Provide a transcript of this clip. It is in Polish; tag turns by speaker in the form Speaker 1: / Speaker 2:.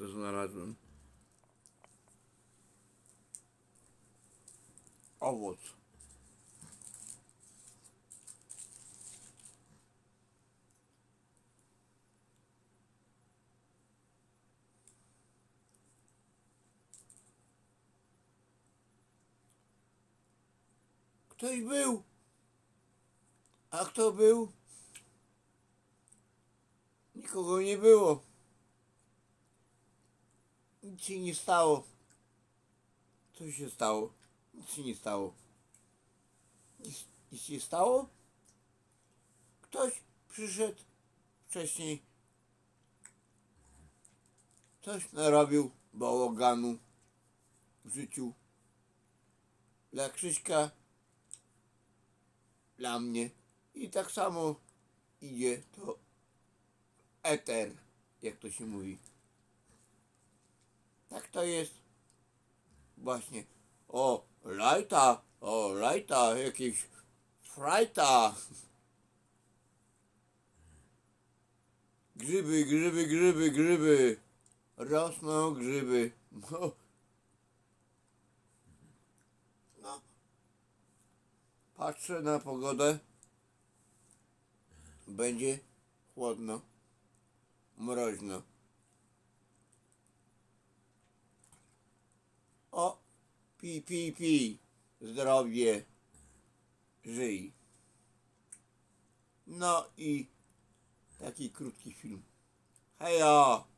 Speaker 1: to znalazłem. Owoc. Ktoś był. A kto był? Nikogo nie było. Nic się nie stało. Co się stało? Nic się nie stało. Nic, nic się stało? Ktoś przyszedł wcześniej. Coś narobił bałaganu w życiu. Dla Krzyśka, dla mnie. I tak samo idzie to eter, jak to się mówi. Tak to jest. Właśnie. O, lajta, o, lajta, jakieś frajta. Grzyby, grzyby, grzyby, grzyby. Rosną grzyby. No. no. Patrzę na pogodę. Będzie chłodno. Mroźno. O, pi, pi, pi, zdrowie, żyj. No i taki krótki film. Hejo!